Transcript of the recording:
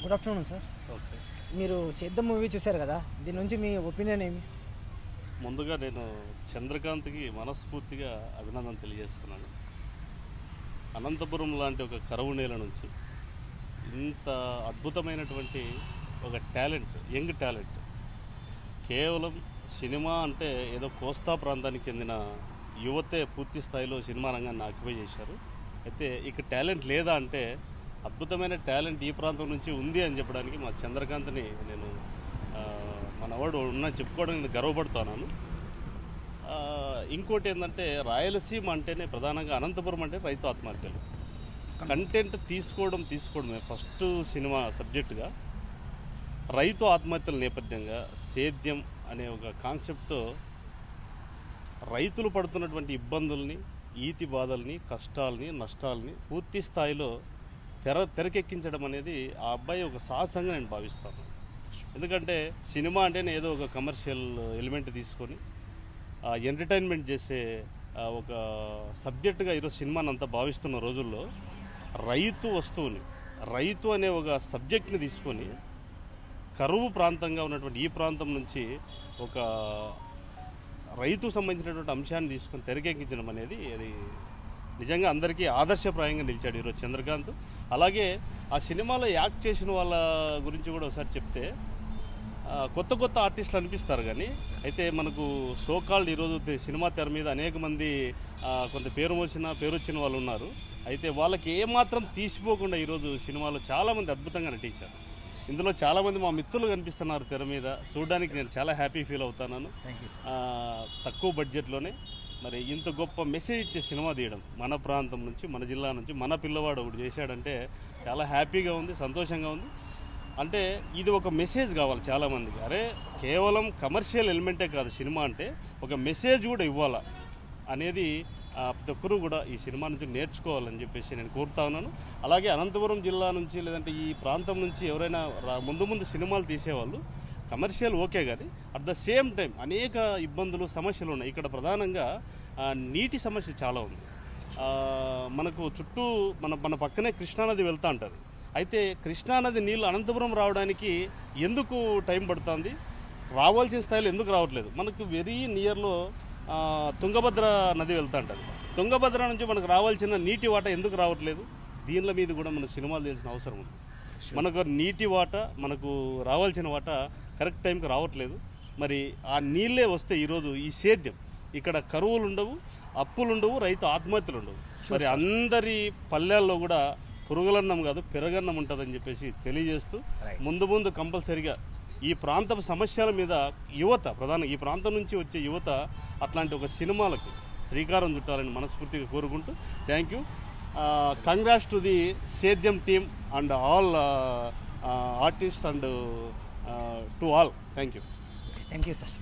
Good afternoon sir. Okay. మీరు సిద్ధం movie చూశారు కదా దీని నుంచి మీ ఒపీనియన్ ఏమి? ముందుగా నేను చంద్రకాంత్కి మనస్ఫూర్తిగా అభినందన తెలియజేస్తున్నాను. అనంతపురం లాంటి ఒక కరువు నేల నుంచి ఇంత అద్భుతమైనటువంటి ఒక టాలెంట్ యంగ్ టాలెంట్ కేవలం సినిమా అంటే ఏదో కోస్తా ప్రాంతానికి చెందిన యువతే పూర్తి స్థాయిలో సినిమా రంగాన్ని ఆక్యుపై చేశారు. అయితే ఇక టాలెంట్ లేదా అంటే అద్భుతమైన టాలెంట్ ఈ ప్రాంతం నుంచి ఉంది అని చెప్పడానికి మా చంద్రకాంత్ని నేను మన వాడు ఉన్నా చెప్పుకోవడానికి నేను గర్వపడుతున్నాను. ఇంకోటి ఏంటంటే రాయలసీమ అంటేనే ప్రధానంగా అనంతపురం అంటే రైతు ఆత్మహత్యలు. కంటెంట్ తీసుకోవడం తీసుకోవడమే ఫస్ట్ సినిమా సబ్జెక్టుగా. రైతు ఆత్మహత్యల నేపథ్యంగా సేద్యం అనే ఒక కాన్సెప్ట్తో రైతులు పడుతున్నటువంటి ఇబ్బందుల్ని ఈతి బాధల్ని కష్టాలని నష్టాలని పూర్తి స్థాయిలో తెర తెరకెక్కించడం అనేది ఆ అబ్బాయి ఒక సాహసంగా నేను భావిస్తాను. ఎందుకంటే సినిమా అంటేనే ఏదో ఒక కమర్షియల్ ఎలిమెంట్ తీసుకొని ఎంటర్టైన్మెంట్ చేసే ఒక సబ్జెక్టుగా ఈరోజు సినిమాని అంతా భావిస్తున్న రోజుల్లో రైతు వస్తువుని రైతు అనే ఒక సబ్జెక్ట్ని తీసుకొని కరువు ప్రాంతంగా ఉన్నటువంటి ఈ ప్రాంతం నుంచి ఒక రైతుకు సంబంధించినటువంటి అంశాన్ని తీసుకొని తెరకెక్కించడం అనేది అది నిజంగా అందరికీ ఆదర్శప్రాయంగా నిలిచాడు ఈరోజు చంద్రకాంత్. అలాగే ఆ సినిమాలో యాక్ట్ చేసిన వాళ్ళ గురించి కూడా ఒకసారి చెప్తే కొత్త కొత్త ఆర్టిస్టులు అనిపిస్తారు కానీ అయితే మనకు సోకాల్డ్ ఈరోజు సినిమా తెర మీద అనేక మంది కొంత పేరు మోసిన పేరు వచ్చిన వాళ్ళు ఉన్నారు. అయితే వాళ్ళకి ఏమాత్రం తీసిపోకుండా ఈరోజు సినిమాలో చాలామంది అద్భుతంగా నటించారు. ఇందులో చాలామంది మా మిత్రులు కనిపిస్తున్నారు తెర మీద. చూడడానికి నేను చాలా హ్యాపీ ఫీల్ అవుతున్నాను. తక్కువ బడ్జెట్లోనే. మరి ఇంత గొప్ప మెసేజ్ ఇచ్చే సినిమా తీయడం మన ప్రాంతం నుంచి మన జిల్లా నుంచి మన పిల్లవాడు ఒకటి చేశాడంటే చాలా హ్యాపీగా ఉంది సంతోషంగా ఉంది. అంటే ఇది ఒక మెసేజ్ కావాలి చాలామందికి. అరే కేవలం కమర్షియల్ ఎలిమెంటే కాదు సినిమా అంటే ఒక మెసేజ్ కూడా ఇవ్వాలా అనేది ప్రతి ఒక్కరూ కూడా ఈ సినిమా నుంచి నేర్చుకోవాలని చెప్పేసి నేను కోరుతా ఉన్నాను. అలాగే అనంతపురం జిల్లా నుంచి లేదంటే ఈ ప్రాంతం నుంచి ఎవరైనా రా- ముందు ముందు సినిమాలు తీసేవాళ్ళు కమర్షియల్ ఓకే కానీ అట్ ద సేమ్ టైం అనేక ఇబ్బందులు సమస్యలు ఉన్నాయి. ఇక్కడ ప్రధానంగా నీటి సమస్య చాలా ఉంది. మనకు చుట్టూ మన మన పక్కనే కృష్ణానది వెళ్తూ ఉంటుంది అయితే కృష్ణానది నీళ్ళు అనంతపురం రావడానికి ఎందుకు టైం పడుతుంది? రావాల్సిన స్థాయిలో ఎందుకు రావట్లేదు? మనకు వెరీ నియర్లో తుంగభద్ర నది వెళ్తూ ఉంటుంది తుంగభద్ర నుంచి మనకు రావాల్సిన నీటి వాట ఎందుకు రావట్లేదు? దీనిల మీద కూడా మన సినిమాలు తెలిసిన అవసరం ఉంది. మనకు నీటి వాట మనకు రావాల్సిన వాట కరెక్ట్ టైంకి రావట్లేదు. మరి ఆ నీళ్ళే వస్తే ఈరోజు ఈ సేద్యం ఇక్కడ కరువులు ఉండవు అప్పులు ఉండవు రైతు ఆత్మహత్యలు ఉండవు మరి అందరి పల్లెల్లో కూడా పురుగులన్నం కాదు పెరగన్నం ఉంటుందని చెప్పేసి తెలియజేస్తూ ముందు ముందు కంపల్సరిగా ఈ ప్రాంతపు సమస్యల మీద యువత ప్రధాన ఈ ప్రాంతం నుంచి వచ్చే యువత అట్లాంటి ఒక సినిమాలకు శ్రీకారం చుట్టాలని మనస్ఫూర్తిగా కోరుకుంటూ thank you. Congrats to the సేద్యం team and all artist and to all thank you thank you sir